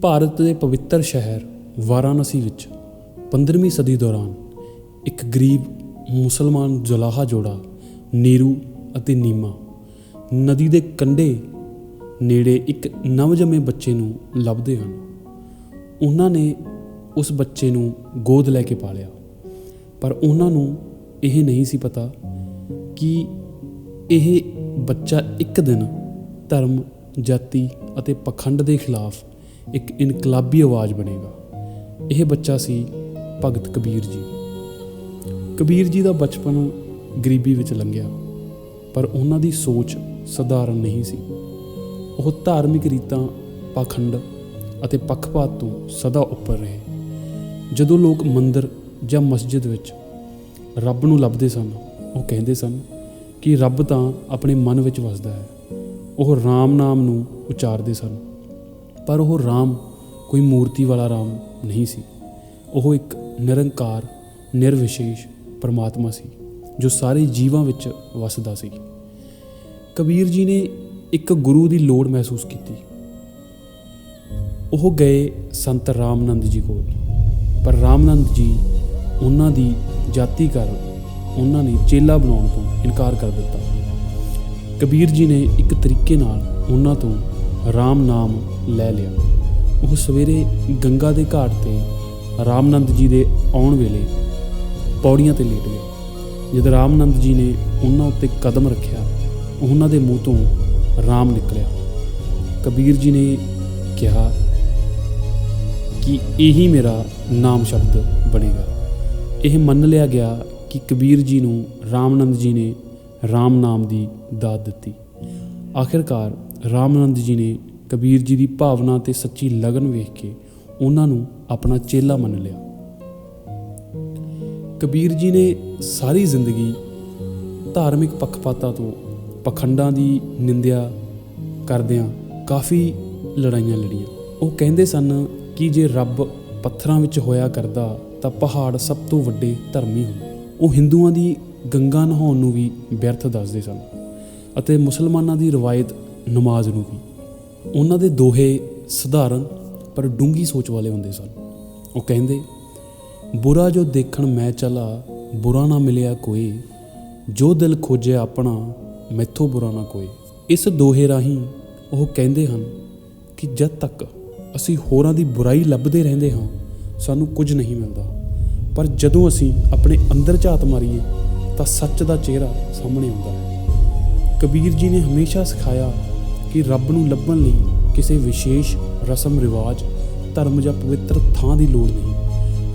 ਭਾਰਤ ਦੇ ਪਵਿੱਤਰ ਸ਼ਹਿਰ ਵਾਰਾਣਸੀ ਵਿੱਚ 15ਵੀਂ ਸਦੀ ਦੌਰਾਨ ਇੱਕ ਗਰੀਬ ਮੁਸਲਮਾਨ ਜੁਲਾਹਾ ਜੋੜਾ ਨੀਰੂ ਅਤੇ ਨੀਮਾ ਨਦੀ ਦੇ ਕੰਢੇ ਨੇੜੇ ਇੱਕ ਨਵਜੰਮੇ ਬੱਚੇ ਨੂੰ ਲੱਭਦੇ ਹਨ। ਉਹਨਾਂ ਨੇ ਉਸ ਬੱਚੇ ਨੂੰ ਗੋਦ ਲੈ ਕੇ ਪਾਲਿਆ। ਪਰ ਉਹਨਾਂ ਨੂੰ ਇਹ ਨਹੀਂ ਸੀ ਪਤਾ ਕਿ ਇਹ ਬੱਚਾ ਇੱਕ ਦਿਨ ਧਰਮ, ਜਾਤੀ ਅਤੇ ਪਖੰਡ ਦੇ ਖਿਲਾਫ ਇੱਕ ਇਨਕਲਾਬੀ ਆਵਾਜ਼ ਬਣੇਗਾ। ਇਹ ਬੱਚਾ ਸੀ ਭਗਤ ਕਬੀਰ ਜੀ। ਕਬੀਰ ਜੀ ਦਾ ਬਚਪਨ ਗਰੀਬੀ ਵਿੱਚ ਲੰਘਿਆ, ਪਰ ਉਹਨਾਂ ਦੀ ਸੋਚ ਸਧਾਰਨ ਨਹੀਂ ਸੀ। ਉਹ ਧਾਰਮਿਕ ਰੀਤਾਂ, ਪਖੰਡ ਅਤੇ ਪੱਖਪਾਤ ਤੋਂ ਸਦਾ ਉੱਪਰ ਰਹੇ। ਜਦੋਂ ਲੋਕ ਮੰਦਰ ਜਾਂ ਮਸਜਿਦ ਵਿੱਚ ਰੱਬ ਨੂੰ ਲੱਭਦੇ ਸਨ, ਉਹ ਕਹਿੰਦੇ ਸਨ ਕਿ ਰੱਬ ਤਾਂ ਆਪਣੇ ਮਨ ਵਿੱਚ ਵਸਦਾ ਹੈ। ਉਹ ਰਾਮ ਨਾਮ ਨੂੰ ਉਚਾਰਦੇ ਸਨ। ਪਰ ਉਹ ਰਾਮ, ਕੋਈ ਮੂਰਤੀ ਵਾਲਾ ਰਾਮ ਨਹੀਂ ਸੀ। ਉਹ ਇੱਕ ਨਿਰੰਕਾਰ, ਨਿਰਵਿਸ਼ੇਸ਼ ਪਰਮਾਤਮਾ ਸੀ, ਜੋ ਸਾਰੇ ਜੀਵਾਂ ਵਿੱਚ ਵਸਦਾ ਸੀ। ਕਬੀਰ ਜੀ ਨੇ ਇੱਕ ਗੁਰੂ ਦੀ ਲੋੜ ਮਹਿਸੂਸ ਕੀਤੀ। ਉਹ ਗਏ ਸੰਤ ਰਾਮਨੰਦ ਜੀ ਕੋਲ। ਪਰ ਰਾਮਨੰਦ ਜੀ ਉਹਨਾਂ ਦੀ ਜਾਤੀ ਕਾਰਨ ਉਹਨਾਂ ਨੇ ਚੇਲਾ ਬਣਾਉਣ ਤੋਂ ਇਨਕਾਰ ਕਰ ਦਿੱਤਾ। ਕਬੀਰ ਜੀ ਨੇ ਇੱਕ ਤਰੀਕੇ ਨਾਲ ਉਹਨਾਂ ਤੋਂ ਰਾਮ ਨਾਮ ਲੈ ਲਿਆ। ਉਹ ਸਵੇਰੇ ਗੰਗਾ ਦੇ ਘਾਟ ਤੇ ਰਾਮਨੰਦ ਜੀ ਦੇ ਆਉਣ ਵੇਲੇ ਪੌੜੀਆਂ ਤੇ ਲੇਟ ਗਏ। ਜਦ ਰਾਮਨੰਦ ਜੀ ਨੇ ਉਹਨਾਂ ਉੱਤੇ ਕਦਮ ਰੱਖਿਆ, ਉਹਨਾਂ ਦੇ ਮੂੰਹ ਤੋਂ ਰਾਮ ਨਿਕਲਿਆ। ਕਬੀਰ ਜੀ ਨੇ ਕਿਹਾ ਕਿ ਇਹੀ ਮੇਰਾ ਨਾਮ ਸ਼ਬਦ ਬਣੇਗਾ। ਇਹ ਮੰਨ ਲਿਆ ਗਿਆ ਕਿ ਕਬੀਰ ਜੀ ਨੂੰ ਰਾਮਨੰਦ ਜੀ ਨੇ ਰਾਮ ਨਾਮ ਦੀ ਦਾਤ ਦਿੱਤੀ। ਆਖਿਰਕਾਰ ਰਾਮਨੰਦ ਜੀ ਨੇ ਕਬੀਰ ਜੀ ਦੀ ਭਾਵਨਾ ਤੇ ਸੱਚੀ ਲਗਨ ਵੇਖ ਕੇ ਉਹਨਾਂ ਨੂੰ ਆਪਣਾ ਚੇਲਾ ਮੰਨ ਲਿਆ। ਕਬੀਰ ਜੀ ਨੇ ਸਾਰੀ ਜ਼ਿੰਦਗੀ ਧਾਰਮਿਕ ਪੱਖਪਾਤਾਂ ਤੋਂ ਪਖੰਡਾਂ ਦੀ ਨਿੰਦਿਆ ਕਰਦਿਆਂ ਕਾਫੀ ਲੜਾਈਆਂ ਲੜੀਆਂ। ਉਹ ਕਹਿੰਦੇ ਸਨ ਕਿ ਜੇ ਰੱਬ ਪੱਥਰਾਂ ਵਿੱਚ ਹੋਇਆ ਕਰਦਾ ਤਾਂ ਪਹਾੜ ਸਭ ਤੋਂ ਵੱਡੇ ਧਰਮੀ ਹੁੰਦੇ ਉਹ ਹਿੰਦੂਆਂ ਦੀ ਗੰਗਾ ਨਹਾਉਣ ਨੂੰ ਵੀ ਵਿਅਰਥ ਦੱਸਦੇ ਸਨ ਅਤੇ ਮੁਸਲਮਾਨਾਂ ਦੀ ਰਵਾਇਤ ਨਮਾਜ਼ ਨੂੰ ਵੀ। ਉਹਨਾਂ ਦੇ ਦੋਹੇ ਸਧਾਰਨ ਪਰ ਡੂੰਗੀ ਸੋਚ ਵਾਲੇ ਹੁੰਦੇ ਸਨ। ਉਹ ਕਹਿੰਦੇ, ਬੁਰਾ ਜੋ ਦੇਖਣ ਮੈਂ ਚਲਾ, ਬੁਰਾ ਨਾ ਮਿਲਿਆ ਕੋਈ। ਜੋ ਦਿਲ ਖੋਜਿਆ ਆਪਣਾ, ਮੈਥੋਂ ਬੁਰਾ ਨਾ ਕੋਈ। ਇਸ ਦੋਹੇ ਰਾਹੀਂ ਉਹ ਕਹਿੰਦੇ ਹਨ ਕਿ ਜਦ ਤੱਕ ਅਸੀਂ ਹੋਰਾਂ ਦੀ ਬੁਰਾਈ ਲੱਭਦੇ ਰਹਿੰਦੇ ਹਾਂ, ਸਾਨੂੰ ਕੁਝ ਨਹੀਂ ਮਿਲਦਾ। ਪਰ ਜਦੋਂ ਅਸੀਂ ਆਪਣੇ ਅੰਦਰ ਝਾਤ ਮਾਰੀਏ, ਤਾਂ ਸੱਚ ਦਾ ਚਿਹਰਾ ਸਾਹਮਣੇ ਆਉਂਦਾ ਹੈ। ਕਬੀਰ ਜੀ ਨੇ ਹਮੇਸ਼ਾ ਸਿਖਾਇਆ ਕਿ ਰੱਬ ਨੂੰ ਲੱਭਣ ਲਈ ਕਿਸੇ ਵਿਸ਼ੇਸ਼ ਰਸਮ, ਰਿਵਾਜ, ਧਰਮ ਜਾਂ ਪਵਿੱਤਰ ਥਾਂ ਦੀ ਲੋੜ ਨਹੀਂ।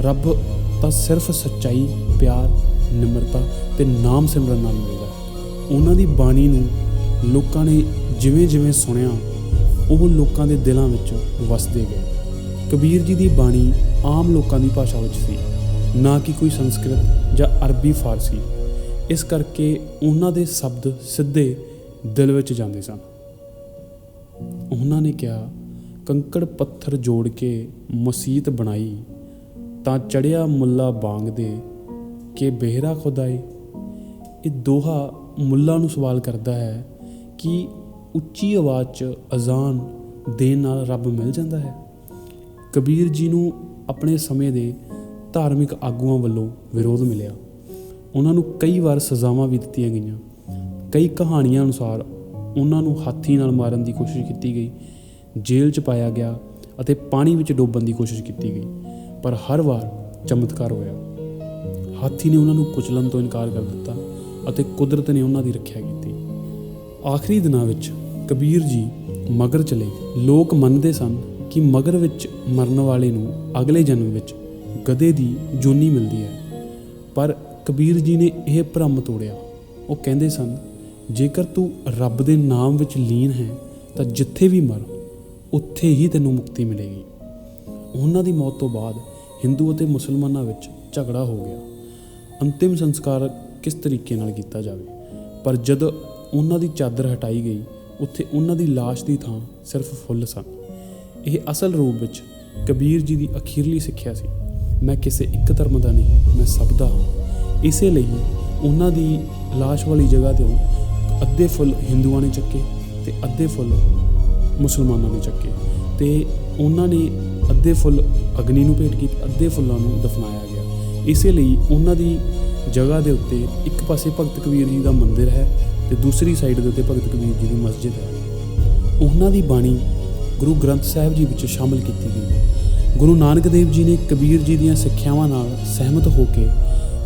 ਰੱਬ ਤਾਂ ਸਿਰਫ ਸੱਚਾਈ, ਪਿਆਰ, ਨਿਮਰਤਾ ਤੇ ਨਾਮ ਸਿਮਰਨ ਨਾਲ ਮਿਲਦਾ ਉਹਨਾਂ ਦੀ ਬਾਣੀ ਨੂੰ ਲੋਕਾਂ ਨੇ ਜਿਵੇਂ ਜਿਵੇਂ ਸੁਣਿਆ, ਉਹ ਲੋਕਾਂ ਦੇ ਦਿਲਾਂ ਵਿੱਚ ਵਸਦੇ ਗਏ। ਕਬੀਰ ਜੀ ਦੀ ਬਾਣੀ ਆਮ ਲੋਕਾਂ ਦੀ ਭਾਸ਼ਾ ਵਿੱਚ ਸੀ, ਨਾ ਕਿ ਕੋਈ ਸੰਸਕ੍ਰਿਤ ਜਾਂ ਅਰਬੀ, ਫਾਰਸੀ। ਇਸ ਕਰਕੇ ਉਹਨਾਂ ਦੇ ਸ਼ਬਦ ਸਿੱਧੇ ਦਿਲ ਵਿੱਚ ਜਾਂਦੇ ਸਨ। ਉਹਨਾਂ ਨੇ ਕਿਹਾ, ਕੰਕੜ ਪੱਥਰ ਜੋੜ ਕੇ ਮਸਜਿਦ ਬਣਾਈ, ਤਾਂ ਚੜਿਆ ਮੁੱਲਾ ਬਾਂਗ ਦੇ ਕਿ ਬਹਿਰਾ ਖੁਦਾਈ ਇਹ ਦੋਹਾ ਮੁੱਲਾ ਨੂੰ ਸਵਾਲ ਕਰਦਾ ਹੈ ਕਿ ਉੱਚੀ ਆਵਾਜ਼ 'ਚ ਅਜ਼ਾਨ ਦੇਣ ਨਾਲ ਰੱਬ ਮਿਲ ਜਾਂਦਾ ਹੈ? ਕਬੀਰ ਜੀ ਨੂੰ ਆਪਣੇ ਸਮੇਂ ਦੇ ਧਾਰਮਿਕ ਆਗੂਆਂ ਵੱਲੋਂ ਵਿਰੋਧ ਮਿਲਿਆ। ਉਹਨਾਂ ਨੂੰ ਕਈ ਵਾਰ ਸਜ਼ਾਵਾਂ ਵੀ ਦਿੱਤੀਆਂ ਗਈਆਂ। ਕਈ ਕਹਾਣੀਆਂ ਅਨੁਸਾਰ ਉਹਨਾਂ ਨੂੰ ਹਾਥੀ ਨਾਲ ਮਾਰਨ ਦੀ ਕੋਸ਼ਿਸ਼ ਕੀਤੀ ਗਈ। ਜੇਲ੍ਹ 'ਚ ਪਾਇਆ ਗਿਆ ਅਤੇ ਪਾਣੀ ਵਿੱਚ ਡੋਬਣ ਦੀ ਕੋਸ਼ਿਸ਼ ਕੀਤੀ ਗਈ, ਪਰ ਹਰ ਵਾਰ ਚਮਤਕਾਰ ਹੋਇਆ। ਹਾਥੀ ਨੇ ਉਹਨਾਂ ਨੂੰ ਕੁਚਲਣ ਤੋਂ ਇਨਕਾਰ ਕਰ ਦਿੱਤਾ ਅਤੇ ਕੁਦਰਤ ਨੇ ਉਹਨਾਂ ਦੀ ਰੱਖਿਆ ਕੀਤੀ। ਆਖਰੀ ਦਿਨਾਂ ਵਿੱਚ ਕਬੀਰ ਜੀ ਮਗਰ ਚਲੇ ਲੋਕ ਮੰਨਦੇ ਸਨ ਕਿ ਮਗਰ ਵਿੱਚ ਮਰਨ ਵਾਲੇ ਨੂੰ ਅਗਲੇ ਜਨਮ ਵਿੱਚ ਗਧੇ ਦੀ ਜੋਨੀ ਮਿਲਦੀ ਹੈ। ਪਰ ਕਬੀਰ ਜੀ ਨੇ ਇਹ ਭਰਮ ਤੋੜਿਆ। ਉਹ ਕਹਿੰਦੇ ਸਨ ਜੇਕਰ ਤੂੰ ਰੱਬ ਦੇ ਨਾਮ ਵਿੱਚ ਲੀਨ ਹੈ, ਤਾਂ ਜਿੱਥੇ ਵੀ ਮਰ, ਉੱਥੇ ਹੀ ਤੈਨੂੰ ਮੁਕਤੀ ਮਿਲੇਗੀ। ਉਹਨਾਂ ਦੀ ਮੌਤ ਤੋਂ ਬਾਅਦ ਹਿੰਦੂ ਅਤੇ ਮੁਸਲਮਾਨਾਂ ਵਿੱਚ ਝਗੜਾ ਹੋ ਗਿਆ। ਅੰਤਿਮ ਸੰਸਕਾਰ ਕਿਸ ਤਰੀਕੇ ਨਾਲ ਕੀਤਾ ਜਾਵੇ? ਪਰ ਜਦ ਉਹਨਾਂ ਦੀ ਚਾਦਰ ਹਟਾਈ ਗਈ, ਉੱਥੇ ਉਹਨਾਂ ਦੀ ਲਾਸ਼ ਦੀ ਥਾਂ ਸਿਰਫ ਫੁੱਲ ਸਨ। ਇਹ ਅਸਲ ਰੂਪ ਵਿੱਚ ਕਬੀਰ ਜੀ ਦੀ ਅਖੀਰਲੀ ਸਿੱਖਿਆ ਸੀ। ਮੈਂ ਕਿਸੇ ਇੱਕ ਧਰਮ ਦਾ ਨਹੀਂ, ਮੈਂ ਸਭ ਦਾ ਹਾਂ। ਇਸੇ ਲਈ ਉਹਨਾਂ ਦੀ ਲਾਸ਼ ਵਾਲੀ ਜਗ੍ਹਾ ਤੇ ਅੱਧੇ ਫੁੱਲ ਹਿੰਦੂਆਂ ਨੇ ਚੱਕੇ ਤੇ ਅੱਧੇ ਫੁੱਲ ਮੁਸਲਮਾਨਾਂ ਨੇ ਚੱਕੇ। ਤੇ ਉਹਨਾਂ ਨੇ ਅੱਧੇ ਫੁੱਲ ਅਗਨੀ ਨੂੰ ਭੇਟ ਕੀਤੇ, ਅੱਧੇ ਫੁੱਲਾਂ ਨੂੰ ਦਫਨਾਇਆ ਗਿਆ। ਇਸੇ ਲਈ ਉਹਨਾਂ ਦੀ ਜਗ੍ਹਾ ਦੇ ਉੱਤੇ ਇੱਕ ਪਾਸੇ ਭਗਤ ਕਬੀਰ ਜੀ ਦਾ ਮੰਦਿਰ ਹੈ ਤੇ ਦੂਸਰੀ ਸਾਈਡ ਦੇ ਉੱਤੇ ਭਗਤ ਕਬੀਰ ਜੀ ਦੀ ਮਸਜਿਦ ਹੈ। ਉਹਨਾਂ ਦੀ ਬਾਣੀ ਗੁਰੂ ਗ੍ਰੰਥ ਸਾਹਿਬ ਜੀ ਵਿੱਚ ਸ਼ਾਮਲ ਕੀਤੀ ਗਈ। ਹੈ ਗੁਰੂ ਨਾਨਕ ਦੇਵ ਜੀ ਨੇ ਕਬੀਰ ਜੀ ਦੀਆਂ ਸਿੱਖਿਆਵਾਂ ਨਾਲ ਸਹਿਮਤ ਹੋ ਕੇ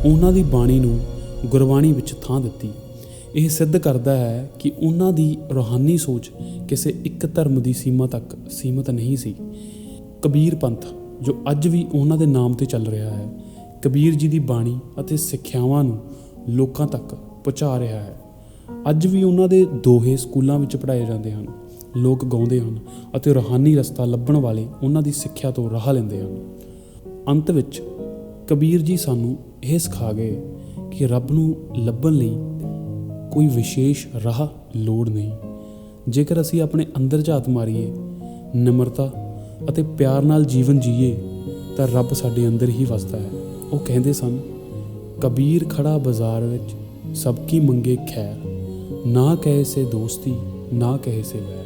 ਉਹਨਾਂ ਦੀ ਬਾਣੀ ਨੂੰ ਗੁਰਬਾਣੀ ਵਿੱਚ ਥਾਂ ਦਿੱਤੀ। ਇਹ ਸਿੱਧ ਕਰਦਾ ਹੈ ਕਿ ਉਹਨਾਂ ਦੀ ਰੋਹਾਨੀ ਸੋਚ ਕਿਸੇ ਇੱਕ ਧਰਮ ਦੀ ਸੀਮਾ ਤੱਕ ਸੀਮਤ ਨਹੀਂ ਸੀ। ਕਬੀਰ ਪੰਥ, ਜੋ ਅੱਜ ਵੀ ਉਹਨਾਂ ਦੇ ਨਾਮ ਤੇ ਚੱਲ ਰਿਹਾ ਹੈ, ਕਬੀਰ ਜੀ ਦੀ ਬਾਣੀ ਅਤੇ ਸਿੱਖਿਆਵਾਂ ਨੂੰ ਲੋਕਾਂ ਤੱਕ ਪਹੁੰਚਾ ਰਿਹਾ ਹੈ। ਅੱਜ ਵੀ ਉਹਨਾਂ ਦੇ ਦੋਹੇ ਸਕੂਲਾਂ ਵਿੱਚ ਪੜ੍ਹਾਏ ਜਾਂਦੇ ਹਨ, ਲੋਕ ਗਾਉਂਦੇ ਹਨ ਅਤੇ ਰੋਹਾਨੀ ਰਸਤਾ ਲੱਭਣ ਵਾਲੇ ਉਹਨਾਂ ਦੀ ਸਿੱਖਿਆ ਤੋਂ ਰਾਹ ਲੈਂਦੇ ਹਨ। ਅੰਤ ਵਿੱਚ ਕਬੀਰ ਜੀ ਸਾਨੂੰ ਇਹ ਸਿਖਾ ਗਏ ਕਿ ਰੱਬ ਨੂੰ ਲੱਭਣ ਲਈ ਕੋਈ ਵਿਸ਼ੇਸ਼ ਰਾਹ ਲੋੜ ਨਹੀਂ। ਜੇਕਰ ਅਸੀਂ ਆਪਣੇ ਅੰਦਰ ਝਾਤ ਮਾਰੀਏ, ਨਿਮਰਤਾ ਅਤੇ ਪਿਆਰ ਨਾਲ ਜੀਵਨ ਜੀਏ, ਤਾਂ ਰੱਬ ਸਾਡੇ ਅੰਦਰ ਹੀ ਵਸਦਾ ਹੈ। ਉਹ ਕਹਿੰਦੇ ਸਨ, ਕਬੀਰ ਖੜਾ ਬਾਜ਼ਾਰ ਵਿੱਚ, ਸਭ ਕੀ ਮੰਗੇ ਖੈਰ। ਨਾ ਕਹੇ ਸੇ ਦੋਸਤੀ, ਨਾ ਕਹੇ ਸੇ ਵੈਰ।